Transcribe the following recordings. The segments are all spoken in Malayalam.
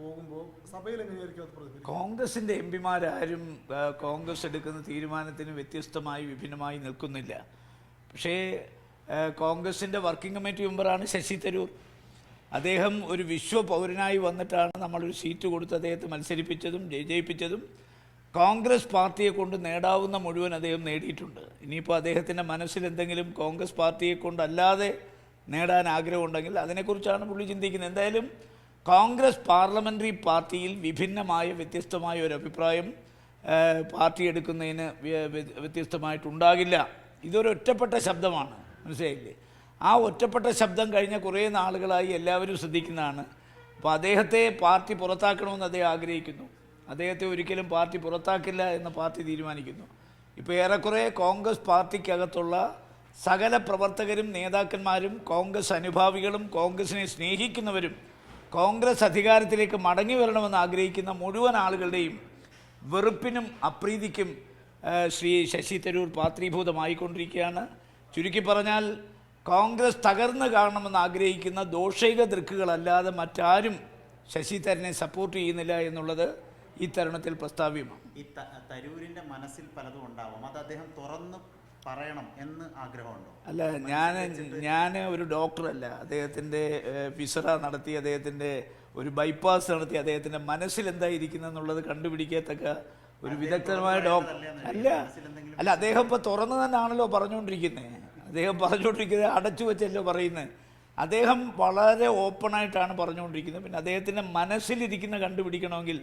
പോകുമ്പോൾ സഭയിൽ പിമാരാരും കോൺഗ്രസ് എടുക്കുന്ന തീരുമാനത്തിന് വ്യത്യസ്തമായി വിഭിന്നമായി നിൽക്കുന്നില്ല. പക്ഷേ കോൺഗ്രസിന്റെ വർക്കിംഗ് കമ്മിറ്റി മെമ്പറാണ് ശശി തരൂർ. അദ്ദേഹം ഒരു വിശ്വ പൗരനായി വന്നിട്ടാണ് നമ്മളൊരു സീറ്റ് കൊടുത്ത് അദ്ദേഹത്തെ മത്സരിപ്പിച്ചതും ജയിപ്പിച്ചതും. കോൺഗ്രസ് പാർട്ടിയെ കൊണ്ട് നേടാവുന്ന മുഴുവൻ അദ്ദേഹം നേടിയിട്ടുണ്ട്. ഇനിയിപ്പോൾ അദ്ദേഹത്തിന്റെ മനസ്സിൽ എന്തെങ്കിലും കോൺഗ്രസ് പാർട്ടിയെ കൊണ്ടല്ലാതെ നേടാൻ ആഗ്രഹമുണ്ടെങ്കിൽ അതിനെക്കുറിച്ചാണ് പുള്ളി ചിന്തിക്കുന്നത്. എന്തായാലും കോൺഗ്രസ് പാർലമെന്ററി പാർട്ടിയിൽ വിഭിന്നമായ വ്യത്യസ്തമായ ഒരു അഭിപ്രായം പാർട്ടി എടുക്കുന്നതിന് വ്യ- വ്യ- വ്യത്യസ്തമായിട്ടുണ്ടാകില്ല. ഇതൊരു ഒറ്റപ്പെട്ട ശബ്ദമാണ്. മനസ്സിലായില്ലേ? ആ ഒറ്റപ്പെട്ട ശബ്ദം കഴിഞ്ഞ കുറേ നാളുകളായി എല്ലാവരും ശ്രദ്ധിക്കുന്നതാണ്. അപ്പോൾ അദ്ദേഹത്തെ പാർട്ടി പുറത്താക്കണമെന്ന് അദ്ദേഹം ആഗ്രഹിക്കുന്നു. അദ്ദേഹത്തെ ഒരിക്കലും പാർട്ടി പുറത്താക്കില്ല എന്ന് പാർട്ടി തീരുമാനിക്കുന്നു. ഇപ്പോൾ ഏറെക്കുറെ കോൺഗ്രസ് പാർട്ടിക്കകത്തുള്ള സകല പ്രവർത്തകരും നേതാക്കന്മാരും കോൺഗ്രസ് അനുഭാവികളും കോൺഗ്രസിനെ സ്നേഹിക്കുന്നവരും കോൺഗ്രസ് അധികാരത്തിലേക്ക് മടങ്ങി വരണമെന്ന് ആഗ്രഹിക്കുന്ന മുഴുവൻ ആളുകളുടെയും വെറുപ്പിനും അപ്രീതിക്കും ശ്രീ ശശി തരൂർ പാത്രീഭൂതമായിക്കൊണ്ടിരിക്കുകയാണ്. ചുരുക്കി പറഞ്ഞാൽ കോൺഗ്രസ് തകർന്നു കാണണമെന്ന് ആഗ്രഹിക്കുന്ന ദോഷൈക ദൃക്കുകളല്ലാതെ മറ്റാരും ശശി തരനെ സപ്പോർട്ട് ചെയ്യുന്നില്ല എന്നുള്ളത് ഈ തരുണത്തിൽ പ്രസ്താവ്യമാണ്. ഈ തരൂരിന്റെ മനസ്സിൽ പലതും ഉണ്ടാവും. അത് അദ്ദേഹം തുറന്ന് പറയണം എന്ന് ആഗ്രഹമുണ്ടോ? അല്ല ഞാൻ ഞാൻ ഒരു ഡോക്ടറല്ല. അദ്ദേഹത്തിന്റെ ഫിസറ നടത്തി അദ്ദേഹത്തിന്റെ ഒരു ബൈപ്പാസ് നടത്തി അദ്ദേഹത്തിന്റെ മനസ്സിൽ എന്തായിരിക്കുന്നു എന്നുള്ളത് കണ്ടുപിടിക്കത്തക്ക ഒരു വിദഗ്ധമായ ഡോക്ടർ അല്ല അല്ല അദ്ദേഹം ഇപ്പോൾ തുറന്നു തന്നെയാണല്ലോ പറഞ്ഞുകൊണ്ടിരിക്കുന്നത് അദ്ദേഹം പറഞ്ഞുകൊണ്ടിരിക്കുന്നത് അടച്ചു വെച്ചല്ലോ പറയുന്നത് അദ്ദേഹം വളരെ ഓപ്പണായിട്ടാണ് പറഞ്ഞുകൊണ്ടിരിക്കുന്നത്. പിന്നെ അദ്ദേഹത്തിന്റെ മനസ്സിലിരിക്കുന്ന കണ്ടുപിടിക്കണമെങ്കിൽ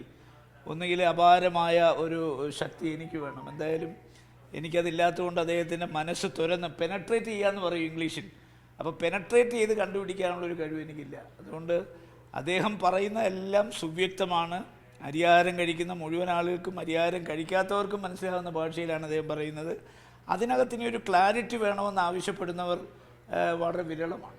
ഒന്നുകിൽ അപാരമായ ഒരു ശക്തി എനിക്ക് വേണം. എന്തായാലും എനിക്കതില്ലാത്തതുകൊണ്ട് അദ്ദേഹത്തിന്റെ മനസ്സ് തുരന്ന് പെനട്രേറ്റ് ചെയ്യാന്ന് പറയും ഇംഗ്ലീഷിൽ. അപ്പോൾ പെനട്രേറ്റ് ചെയ്ത് കണ്ടുപിടിക്കാനുള്ള ഒരു കഴിവ് എനിക്കില്ല. അതുകൊണ്ട് അദ്ദേഹം പറയുന്ന എല്ലാം സുവ്യക്തമാണ്. അരിയാരം കഴിക്കുന്ന മുഴുവൻ ആളുകൾക്കും അരിയാരം കഴിക്കാത്തവർക്കും മനസ്സിലാവുന്ന ഭാഷയിലാണ് അദ്ദേഹം പറയുന്നത്. അതിനകത്തിനൊരു ക്ലാരിറ്റി വേണമെന്ന് ആവശ്യപ്പെടുന്നവർ വളരെ വിരളമാണ്.